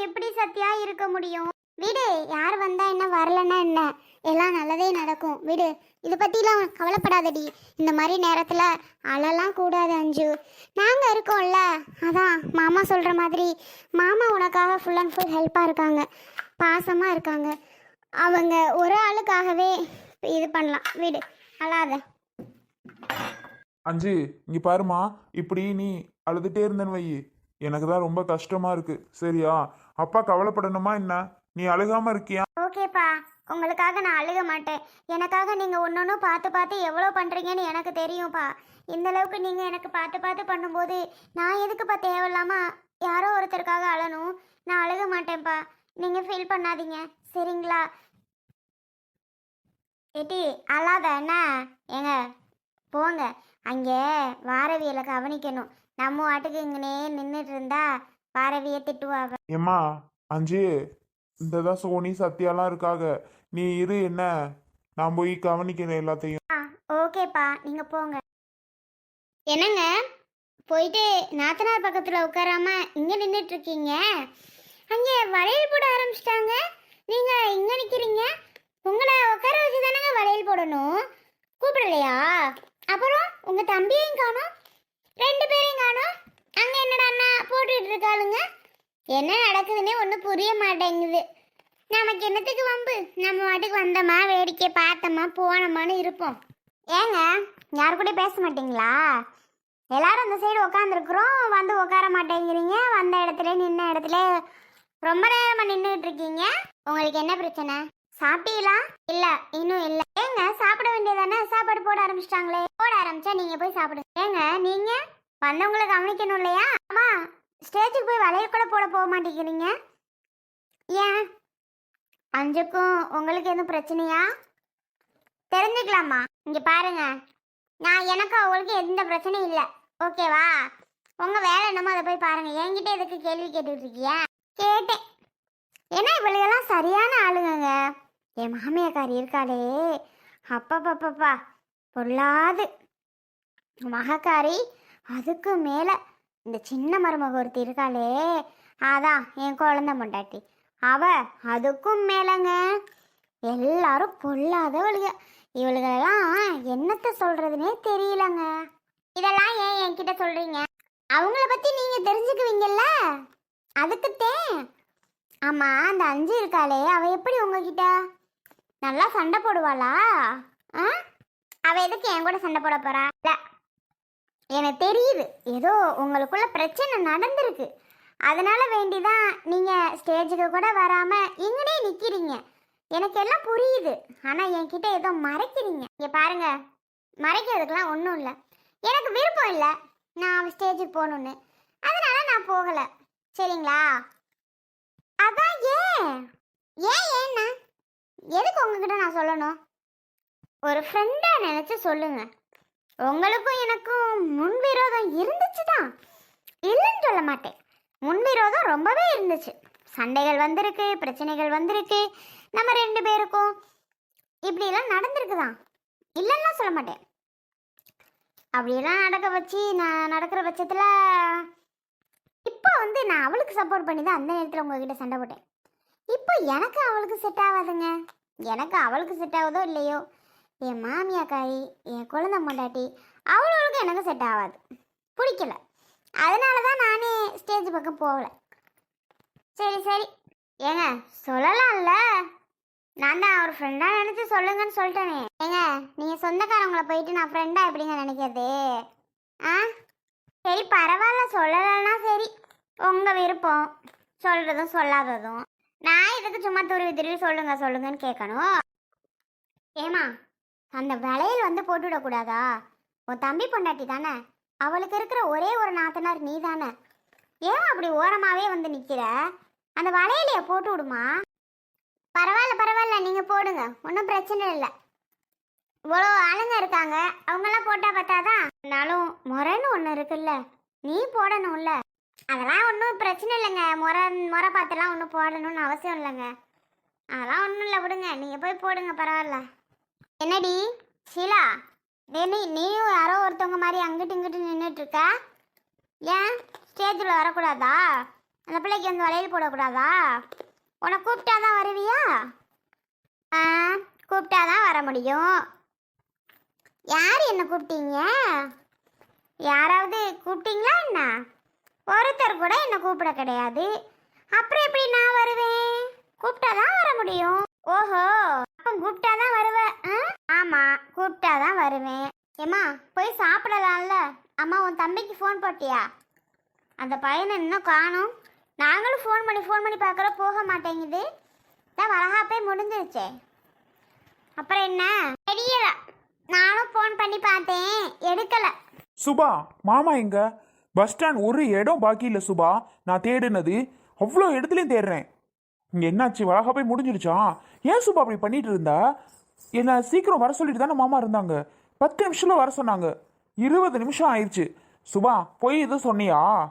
எப்படி சத்யா இருக்க முடியும்? விடு யார் வந்தா என்ன வரலன்னா என்ன? எல்லாம் நல்லதே நடக்கும். விடு. இதை பற்றிலாம் கவலைப்படாதடி. இந்த மாதிரி நேரத்தில் அழலாம் கூடாது அஞ்சு. நாங்கள் இருக்கோம்ல. அதான் மாமா சொல்கிற மாதிரி. மாமா உனக்காக ஃபுல் அண்ட் ஃபுல் ஹெல்ப்பாக இருக்காங்க. பாசமாக இருக்காங்க. அவங்க ஒரு ஆளுக்காகவே இது பண்ணலாம். விடு. அழாத. அஞ்சு இங்கே பாருமா இப்படி நீ அழுதுட்டே இருந்தேன்னு வை எனக்கு தான் ரொம்ப கஷ்டமா இருக்கு. சரியா? அப்பா கவலைப்படணுமா என்ன? நீ அழுகாம இருக்கியா? ஓகேப்பா. உங்களுக்காக நான் அழுக மாட்டேன். எனக்காக நீங்கள் ஒன்னொன்னு பார்த்து பார்த்து எவ்வளோ பண்ணுறீங்கன்னு எனக்கு தெரியும்ப்பா. இந்த அளவுக்கு நீங்கள் எனக்கு பார்த்து பார்த்து பண்ணும்போது நான் எதுக்குப்பா தேவையில்லாம யாரோ ஒருத்தருக்காக அழணும்? நான் அழுக மாட்டேன்ப்பா. நீங்கள் ஃபீல் பண்ணாதீங்க. சரிங்களா? ஏட்டி அழாத என்ன? ஏங்க போங்க. அங்கே வாரவியலை கவனிக்கணும். நம்ம வாட்டுக்கு இங்கனே நின்றுட்டு இருந்தா வாரவியை திட்டுவாங்க. ஏம்மா அஞ்சு இந்த தான் சோனி சத்யாலாம் இருக்காக. நீ இரு என்ன? நான் போய் கவனிக்கிறேன் எல்லாத்தையும். ஆ ஓகேப்பா நீங்கள் போங்க. என்னங்க? போயிட்டு நாத்தனார் பக்கத்தில் உட்காராம இங்கே நின்றுட்டு இருக்கீங்க அங்கே வளையல் போட ஆரம்பிச்சிட்டாங்க. நீங்கள் இங்கே நிற்கிறீங்க உங்களை உட்கார வச்சு தானங்க வளையல் போடணும். கூப்பிடலையா? அப்புறம் உங்கள் தம்பியையும் காணோம். ரெண்டு பேரையும் காணோம். அங்கே என்னடா அண்ணா போட்டுக்கிட்டு இருக்காளுங்க? என்ன நடக்குதுன்னே ஒன்றும் புரிய மாட்டேங்குது. நமக்கு என்னத்துக்கு வம்பு? நம்ம வாட்டுக்கு வந்தோமா வேடிக்கை பார்த்தோமா போனோமான்னு இருப்போம். ஏங்க யார் கூட பேச மாட்டீங்களா? எல்லாரும் அந்த சைடு உட்காந்துருக்குறோம் வந்து உட்கார மாட்டேங்கிறீங்க. வந்த இடத்துல நின்ன இடத்துல ரொம்ப நேரமாக நின்றுட்டு இருக்கீங்க. உங்களுக்கு என்ன பிரச்சனை? சாப்பிட்டீங்களா? இல்ல இன்னும் இல்ல. ஏங்க சாப்பிட வேண்டியதானே சாப்பாடு போட ஆரம்பிச்சிட்டாங்களே. போட ஆரம்பிச்சா நீங்க போய் சாப்பிடுங்க. ஏங்க நீங்க? வந்தவங்களை கவனிக்கணும் இல்லையா? அம்மா ஸ்டேஜுக்கு போய் வளையல் கூட போட போக மாட்டேங்கிறீங்க. ஏன்? அஞ்சுக்கும் உங்களுக்கு எதுவும் பிரச்சனையா? தெரிஞ்சுக்கலாமா இங்க பாருங்க. நான் எனக்கு அவங்களுக்கு எந்த பிரச்சனையும் இல்லை. ஓகேவா? உங்க வேலை என்னமோ அதை போய் பாருங்க. என்கிட்ட எதுக்கு கேள்வி கேட்டுட்டு இருக்கியா? கேட்டேன். ஏன்னா இவளுகெல்லாம் சரியான ஆளுங்கங்க. என் மாமியாக்காரி இருக்காளே. அப்பப்பப்பப்பா. பொல்லாது மகக்காரி அதுக்கு மேலே இந்த சின்ன மருமக ஒருத்தி இருக்காளே. அதான் என் குழந்தை பொண்டாட்டி அவ அதுக்கும் மேலங்க. எல்லாரும் பொல்லாதவளுக இவளுகளெல்லாம் என்னத்த சொல்கிறதுனே தெரியலங்க. இதெல்லாம் ஏன் என்கிட்ட சொல்றீங்க? அவங்கள பத்தி நீங்க தெரிஞ்சுக்குவீங்கல்ல? அதுக்குத்தேன் ஆமா அந்த அஞ்சு இருக்காளே. அவ எப்படி உங்ககிட்ட? நல்லா சண்டை போடுவாளா? ஆ? அவ எதுக்கு என் கூட சண்டை போட போறா? இல்லை எனக்கு தெரியுது. ஏதோ உங்களுக்குள்ள பிரச்சனை நடந்திருக்கு. அதனால வேண்டிதான் நீங்க ஸ்டேஜுக்கு கூட வராம இங்கனே நிக்கிறீங்க. எனக்கு எல்லாம் புரியுது. ஆனா என்கிட்ட ஏதோ மறைக்கிறீங்க. இங்க பாருங்க. மறைக்கிறதுக்கெல்லாம் ஒன்றும் இல்லை. எனக்கு விருப்பம் இல்லை. நான் ஸ்டேஜுக்கு போகணுன்னு அதனால நான் போகல. சரிங்களா? அதான் ஏன்? ஏன் ஏன்னா? எதுக்கு உங்ககிட்ட நான் சொல்லணும்? ஒரு ஃப்ரெண்டாக நினச்சி சொல்லுங்கள் உங்களுக்கும் எனக்கும் முன்விரோதம் இருந்துச்சு தான் இல்லைன்னு சொல்ல மாட்டேன். முன்விரோதம் ரொம்பவே இருந்துச்சு. சண்டைகள் வந்திருக்கு பிரச்சனைகள் வந்திருக்கு. நம்ம ரெண்டு பேருக்கும் இப்படியெல்லாம் நடந்திருக்குதான் இல்லைன்னா சொல்ல மாட்டேன். அப்படியெல்லாம் நடக்க வச்சு நான் நடக்கிற பட்சத்தில் இப்போ வந்து நான் அவளுக்கு சப்போர்ட் பண்ணி தான் அந்த நேரத்தில் உங்ககிட்ட சண்டை போட்டேன். இப்போ எனக்கு அவளுக்கு செட் ஆகாதுங்க. எனக்கு அவளுக்கு செட் ஆகுதோ இல்லையோ? என் மாமியாக்காரி என் குழந்தை பொண்டாட்டி அவளுக்கு எனக்கு செட் ஆகாது. பிடிக்கல. அதனால தான் நானே ஸ்டேஜ் பக்கம் போகல. சரி சரி. ஏங்க சொல்லலாம்ல. நான் தான் அவர் ஃப்ரெண்டாக நினச்சி சொல்லுங்கன்னு சொல்லிட்டேனே. ஏங்க நீங்கள் சொந்தக்காரவங்களை போயிட்டு நான் ஃப்ரெண்டாக எப்படிங்க நினைக்கிறது? ஆ? சரி பரவாயில்ல சொல்லலைன்னா சரி. உங்கள் விருப்பம். சொல்கிறதும் சொல்லாததும். நான் இதுக்கு சும்மா துருவி துருவி சொல்லுங்க சொல்லுங்கன்னு கேட்கணும். ஏமா அந்த வளையல் வந்து போட்டுவிடக்கூடாதா? உன் தம்பி பொண்டாட்டி தானே. அவளுக்கு இருக்கிற ஒரே ஒரு நாத்தனார் நீ தானே ஏன் அப்படி ஓரமாகவே வந்து நிற்கிற அந்த வளையலைய போட்டு விடுமா பரவாயில்ல பரவாயில்ல நீங்கள் போடுங்க. ஒன்றும் பிரச்சனை இல்லை. இவ்வளோ ஆளுங்க இருக்காங்க. அவங்கெல்லாம் போட்டால் பார்த்தாதான் இருந்தாலும் முறைன்னு ஒன்று இருக்குல்ல. நீ போடணும்ல. அதெல்லாம் ஒன்றும் பிரச்சனை இல்லைங்க. முறை முறை பார்த்துலாம் ஒன்றும் போடணும்னு அவசியம் இல்லைங்க. அதெல்லாம் ஒன்றும் இல்லை விடுங்க. நீங்கள் போய் போடுங்க பரவாயில்ல. என்னடி? ஷீலா டேய் நீயும் யாரோ ஒருத்தவங்க மாதிரி அங்கிட்டு இங்கிட்டு நின்றுட்டுருக்க ஏன்? ஸ்டேஜில் வரக்கூடாதா? அந்த பிள்ளைக்கு வந்து வளையல் போடக்கூடாதா? உன்னை கூப்பிட்டா தான் வருவியா? ஆ கூப்பிட்டா தான் வர முடியும். யார் என்ன கூப்பிட்டீங்க? யாராவது கூப்பிட்டீங்களா என்ன? ஒருத்தர் கூட என்ன கூப்பிட கிடையாது. அப்புறம் எப்படி நான் வருவேன்? கூப்பிட்டா தான் வர முடியும். ஓஹோ! அப்போ கூப்பிட்டா தான் வருவேன் ஆ? ஆமா கூப்பிட்டா தான் வருவேன் ஏம்மா போய் சாப்பிடலாம்ல? அம்மா உன் தம்பிக்கு ஃபோன் போட்டியா? அந்த பையனை இன்னும் காணும். நாங்களும் ஃபோன் பண்ணி ஃபோன் பண்ணி பார்க்குற போக மாட்டேங்குது. தான் வளகாப்பே முடிஞ்சிருச்சே. அப்புறம் என்ன? தெரியல. நானும் ஃபோன் பண்ணி பார்த்தேன். எடுக்கல. சுபா மாமா எங்க? பஸ் ஸ்டாண்ட் ஒரு இடம் பாக்கி இல்லை சுபா. நான் தேடினது. அவ்வளோ இடத்துலையும் தேடுறேன். இங்கே என்னாச்சு? வழகா போய் முடிஞ்சிருச்சா? ஏன் சுபா அப்படி பண்ணிட்டு இருந்தா? என்ன சீக்கிரம் வர சொல்லிட்டு தானே மாமா இருந்தாங்க. பத்து நிமிஷத்தில் வர சொன்னாங்க. இருபது நிமிஷம் ஆயிடுச்சு. சுபா போய் எதுவும் சொன்னியா?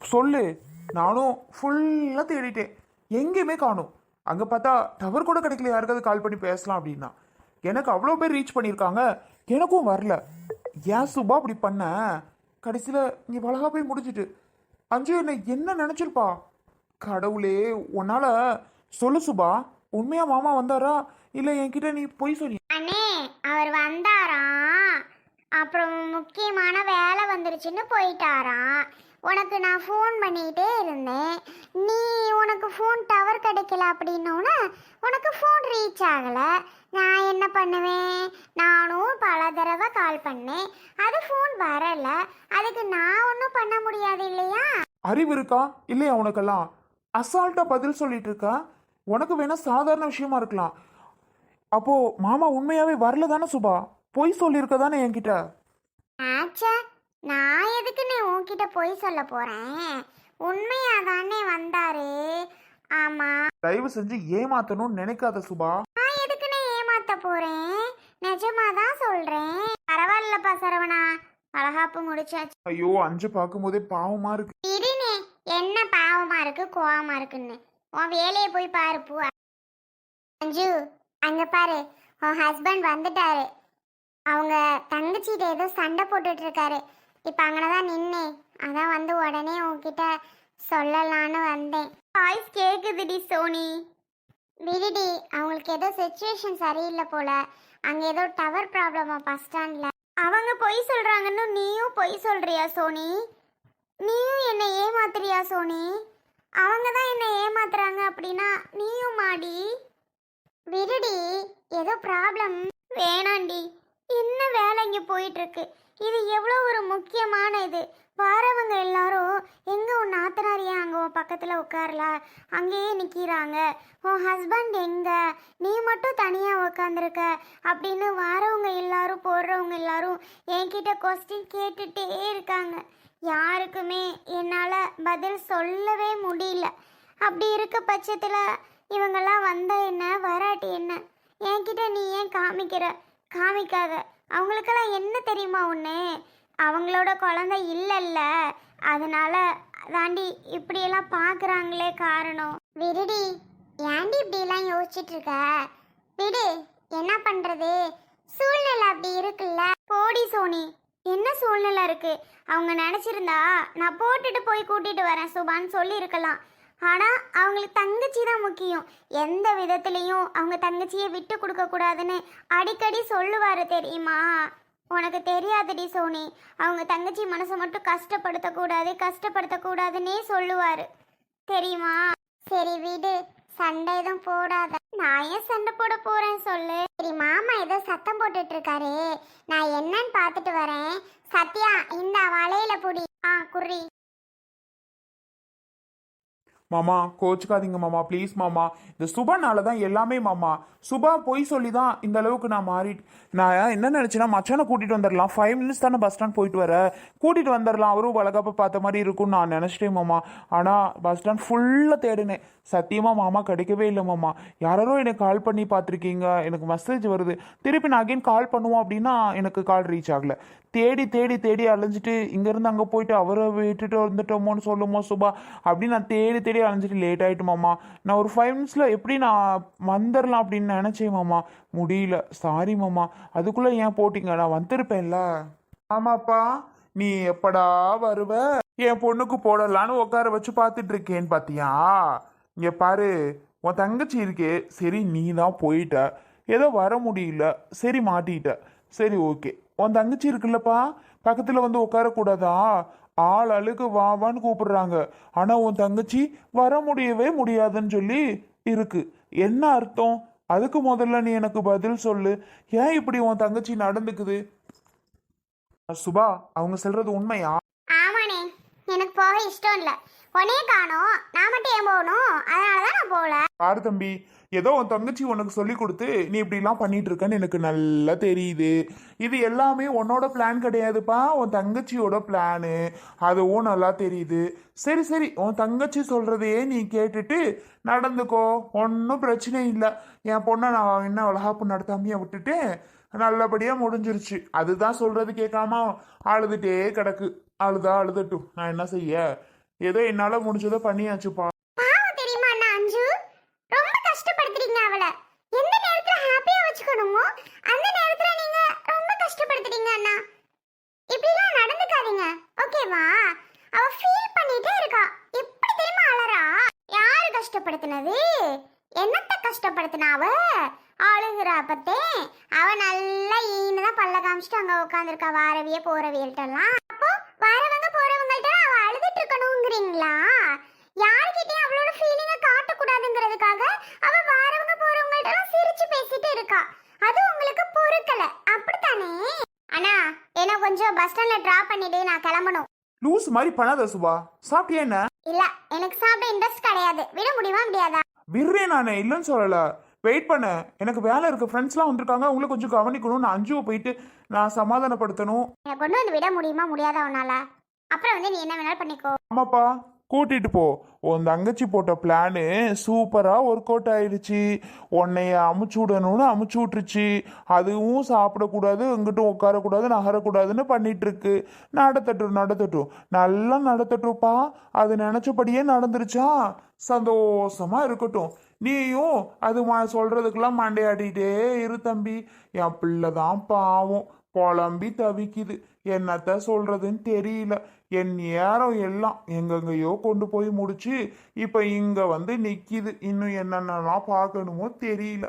சொல்லு. நானும் ஃபுல்லாக தேடிட்டேன். எங்கேயுமே காணும். அங்கே பார்த்தா டவர் கூட கிடைக்கல. யாருக்காவது கால் பண்ணி பேசலாம் அப்படின்னா. எனக்கு அவ்வளோ பேர் ரீச் பண்ணியிருக்காங்க. எனக்கும் வரல. ஏன் சுபா அப்படி பண்ண? கடைசியில் நீ வழகா போய் முடிஞ்சிட்டு. அஞ்சு என்ன என்ன நினச்சிருப்பா? கடவுளே உன்னால் சொல்லு சுபா. உண்மையா மாமா வந்தாரா? இல்லை என்கிட்ட நீ பொய் சொன்னி அண்ணே அவர் வந்தாராம் அப்புறம் முக்கியமான வேலை வந்துருச்சுன்னு போயிட்டாராம் உனக்கு நான் ஃபோன் பண்ணிகிட்டே இருந்தேன். நீ உனக்கு ஃபோன் டவர் கிடைக்கல அப்படின்னோன்னே உனக்கு ஃபோன் ரீச் ஆகலை. நான் என்ன பண்ணுவேன்? நானும் பல தடவை கால் பண்ணேன். அது ஃபோன் வரலை. அதுக்கு நான் ஒன்றும் பண்ண முடியாது இல்லையா? அறிவு இருக்கா? இல்லையா உனக்கெல்லாம்? அசால்ட்டாக பதில் சொல்லிட்டு இருக்கா உனக்கு வேணா சாதாரண விஷயமா இருக்கலாம். அப்போ மாமா உண்மையாவே வரல தானே சுபா? பொய் சொல்லியிருக்க தானே என்கிட்ட? ஆச்சா நான் எதுக்குன்னு உன்கிட்ட போய் சொல்ல போகிறேன் உண்மையாக தானே வந்தாரு? ஆமாம் தயவு செஞ்சு ஏமாத்தணும்னு நினைக்காத சுபா. நான் எதுக்குன்னு ஏமாத்த போறேன்? நிஜமா தான் சொல்றேன். பரவாயில்லப்பா சரவணா. அழகாப்பு முடிச்சாச்சு. ஐயோ அஞ்சு பார்க்கும்போதே பாவமா இருக்கு. இருனே என்ன பாவமா? இருக்கு கோவமா இருக்குன்னு. உன் வேலையை போய் பாரு பூ. அஞ்சு அங்க பாரு. உன் ஹஸ்பண்ட் வந்துட்டாரு. அவங்க தங்கச்சிகிட்ட ஏதோ சண்டை போட்டுட்டு இருக்காரு. அங்கே தான் நின்னேன் அதான் வந்து உடனே உன்கிட்ட சொல்லலான்னு வந்தேன். வாய்ஸ் கேட்குதுடி சோனி. விடுடி அவங்களுக்கு ஏதோ சுச்சுவேஷன் சரியில்லை போல. அங்கே ஏதோ டவர் ப்ராப்ளமா பஸ் ஸ்டாண்டில் அவங்க பொய் சொல்கிறாங்கன்னு நீயும் பொய் சொல்கிறியா சோனி? நீயும் என்னை ஏமாத்துறியா சோனி? அவங்க தான் என்னை ஏமாத்துறாங்க அப்படின்னா நீயும் மாடி. விடுடி ஏதோ ப்ராப்ளம் வேணாண்டி என்ன வேலை இங்கே போயிட்டுருக்கு? இது எவ்வளோ ஒரு முக்கியமான இது. வரவங்க எல்லாரும் எங்கே உன் நாத்தனாரியா அங்கே உன் பக்கத்தில் உட்காரல? அங்கேயே நிற்கிறாங்க உன் ஹஸ்பண்ட் எங்க? நீ மட்டும் தனியாக உக்காந்துருக்க அப்படின்னு வரவங்க எல்லாரும் போடுறவங்க எல்லாரும் என்கிட்ட கொஸ்டின் கேட்டுகிட்டே இருக்காங்க. யாருக்குமே என்னால் பதில் சொல்லவே முடியல. அப்படி இருக்க பட்சத்தில் இவங்கெல்லாம் வந்த என்ன? வராட்டி என்ன? என்கிட்ட நீ ஏன் காமிக்கிற? காமிக்காத. அவங்களுக்கெல்லாம் என்ன தெரியுமா ஒன்று அவங்களோட குழந்தை இல்லைல்ல. அதனால தாண்டி இப்படியெல்லாம் பார்க்குறாங்களே காரணம். விருடி ஏன்டி இப்படிலாம் யோசிச்சுட்டு இருக்க விடு என்ன பண்ணுறது சூழ்நிலை அப்படி இருக்குல்ல. போடி சோனி. என்ன சூழ்நிலை இருக்கு? அவங்க நினச்சிருந்தா நான் போட்டுட்டு போய் கூட்டிட்டு வரேன் சுபான்னு சொல்லியிருக்கலாம். ஆனால் அவங்களுக்கு தங்கச்சி தான் முக்கியம். எந்த விதத்துலேயும் அவங்க தங்கச்சியை விட்டு கொடுக்க கூடாதுன்னு அடிக்கடி சொல்லுவார் தெரியுமா? உனக்கு தெரியாதுடி சோனி. அவங்க தங்கச்சி மனசை மட்டும் கஷ்டப்படுத்தக்கூடாது கஷ்டப்படுத்தக்கூடாதுன்னே சொல்லுவார். தெரியுமா? சரி விடு. சண்டை எதுவும் போடாத. நான் ஏன் சண்டை போட போறேன் சொல்லு. சரி மாமா ஏதோ சத்தம் போட்டுட்டு இருக்காரு நான் என்னன்னு பார்த்துட்டு வரேன். சத்யா இந்த வலையில புடி. ஆ குறி மாமா கோச்சுக்காதீங்க மாமா ப்ளீஸ் மாமா. இந்த சுபானால தான் எல்லாமே மாமா. சுபா பொய் சொல்லி தான் இந்த அளவுக்கு நான் மாறி நான் என்ன நினச்சேன்னா மச்சானை கூட்டிகிட்டு வந்துடலாம் ஃபைவ் மினிட்ஸ் தானே பஸ் ஸ்டாண்ட் போயிட்டு வர. கூட்டிகிட்டு வந்துடலாம் அவரும் வழக்கப்ப பார்த்த மாதிரி இருக்கும்னு நான் நினச்சிட்டேன் மாமா. ஆனால் பஸ் ஸ்டாண்ட் ஃபுல்லாக தேடினேன். சத்தியமாக மாமா கிடைக்கவே இல்லை மாமா. யாரோ எனக்கு கால் பண்ணி பார்த்துருக்கீங்க. எனக்கு மெசேஜ் வருது. திருப்பி நான் அகைன் கால் பண்ணுவோம் அப்படின்னா எனக்கு கால் ரீச் ஆகலை. தேடி தேடி தேடி அலைஞ்சிட்டு இங்கேருந்து அங்கே போயிட்டு அவரை விட்டுட்டு வந்துட்டோமோன்னு சொல்லுமோ சுபா? அப்படின்னு நான் தேடி தேடி அலைஞ்சிட்டு லேட் ஆகிட்டுமாம்மா நான் ஒரு ஃபைவ் மினிட்ஸில் எப்படி நான் வந்துடலாம் அப்படின்னு நினச்சேன் மாமா. முடியல. சாரி மாமா. அதுக்குள்ளே ஏன் போட்டிங்க? நான் வந்திருப்பேன்ல. ஆமாப்பா. நீ எப்படா வருவ? என் பொண்ணுக்கு போடலான்னு உட்கார வச்சு பார்த்துட்டு இருக்கேன்னு பார்த்தியா இங்கே பாரு. உன் தங்கச்சி இருக்கே. சரி நீ தான் போயிட்ட. ஏதோ வர முடியல. சரி மாட்டிட்ட. சரி ஓகே உன் தங்கச்சி இருக்குல்லப்பா பக்கத்தில் வந்து உட்காரக்கூடாதா? ஆள் அழுக்கு வா வான்னு கூப்பிடுறாங்க. ஆனால் உன் தங்கச்சி வர முடியவே முடியாதுன்னு சொல்லி இருக்கு. என்ன அர்த்தம்? அதுக்கு முதல்ல நீ எனக்கு பதில் சொல்லு. ஏன் இப்படி உன் தங்கச்சி நடந்துக்குது? சுபா அவங்க சொல்றது உண்மையா? ஆமாண்ணே. எனக்கு போக இஷ்டம் இல்லை. உடனே காணோம். நான் மட்டும் ஏன் போகணும்? அதனால தான் நான் போகல. பாரு தம்பி ஏதோ உன் தங்கச்சி உனக்கு சொல்லி கொடுத்து நீ இப்படிலாம் பண்ணிட்டு இருக்கன்னு எனக்கு நல்லா தெரியுது. இது எல்லாமே உன்னோட பிளான் கிடையாதுப்பா. உன் தங்கச்சியோட பிளானு அதுவும் நல்லா தெரியுது. சரி சரி உன் தங்கச்சி சொல்றதையே நீ கேட்டுட்டு நடந்துக்கோ. ஒன்றும் பிரச்சனை இல்லை. என் பொண்ணை நான் என்ன வளகாப்பு நடத்தாமையா விட்டுட்டு நல்லபடியாக முடிஞ்சிருச்சு. அதுதான் சொல்றது கேட்காம அழுதுட்டே கிடக்கு. அழுதா அழுதட்டும். நான் என்ன செய்ய? ஏதோ என்னால முடிஞ்சதை பண்ணியாச்சுப்பா. பாவம் தெரியுமா அண்ணா அஞ்சு? ரொம்ப கஷ்டப்படுத்துறீங்க அவளை. எந்த நேரத்துல ஹாப்பியா வச்சுக்கணுமோ அந்த நேரத்துல நீங்க ரொம்ப கஷ்டப்படுத்துறீங்க அண்ணா. இப்படிலாம் நடந்துக்காதீங்க. ஓகேவா அவ ஃபீல் பண்ணிட்டே இருக்கா. எப்படி தெரியுமா அழறா? யாரு கஷ்டப்படுத்தினது? என்னத்த கஷ்டப்படுத்தினா அவ? அழுகிறா பத்தே அவ நல்லா ஈனதான் பல்ல காமிச்சிட்டு அங்க உட்காந்துருக்கா வாரவிய போறவியல்ட்டெல்லாம். அப்போ இருக்கணுங்கிறீங்களா யார்கிட்டயும் அவளோட ஃபீலிங்க காட்டக்கூடாதுங்கிறதுக்காக அவ வாரவங்க போறவங்கள்ட்ட சிரிச்சு பேசிட்டு இருக்கா. அது உங்களுக்கு பொறுக்கல. அப்படித்தானே? அண்ணா என்ன கொஞ்சம் பஸ் ஸ்டாண்ட்ல டிராப் பண்ணிட்டு நான் கிளம்பணும். லூஸ் மாதிரி பண்ணாத சுபா. சாப்பிட்டியா என்ன? இல்ல எனக்கு சாப்பிட இன்ட்ரெஸ்ட் கிடையாது. விட முடியுமா முடியாதா? விடுறேன் நானே இல்லைன்னு சொல்லல. வெயிட் பண்ண. எனக்கு வேலை இருக்கு. ஃப்ரெண்ட்ஸ்லாம் வந்திருக்காங்க. உங்களை கொஞ்சம் கவனிக்கணும் நான் அஞ்சுவை போயிட்டு நான் சமாதானப்படுத்தணும். என்னை கொண்டு வந்து விட முடியுமா முடியாதா உன்னால? அப்புறம் வந்து நீ என்ன வேணாலும் பண்ணிக்கோ. ஆமாப்பா கூட்டிட்டு போ. உன் தங்கச்சி போட்ட பிளானு சூப்பராக ஒர்க் அவுட் ஆயிடுச்சு. உன்னைய அமுச்சு விடணும்னு அமுச்சு விட்டுருச்சு. அதுவும் சாப்பிடக்கூடாது எங்கிட்டும் உட்காரக்கூடாது நகரக்கூடாதுன்னு பண்ணிட்டு இருக்கு நடத்தட்டும் நடத்தட்டும். நல்லா நடத்தட்டும்ப்பா. அது நினச்சபடியே நடந்துருச்சா? சந்தோஷமா இருக்கட்டும். நீயும் அது மா சொல்றதுக்கெல்லாம் மண்டையாடிட்டே இரு தம்பி. என் பிள்ளை தான் பாவம். புலம்பி தவிக்குது. என்னத்த சொல்றதுன்னு தெரியல. என் நேரம் எல்லாம் எங்கெங்கேயோ கொண்டு போய் முடிச்சு இப்போ இங்க வந்து நிக்கிது. இன்னும் என்னென்னலாம் பார்க்கணுமோ தெரியல.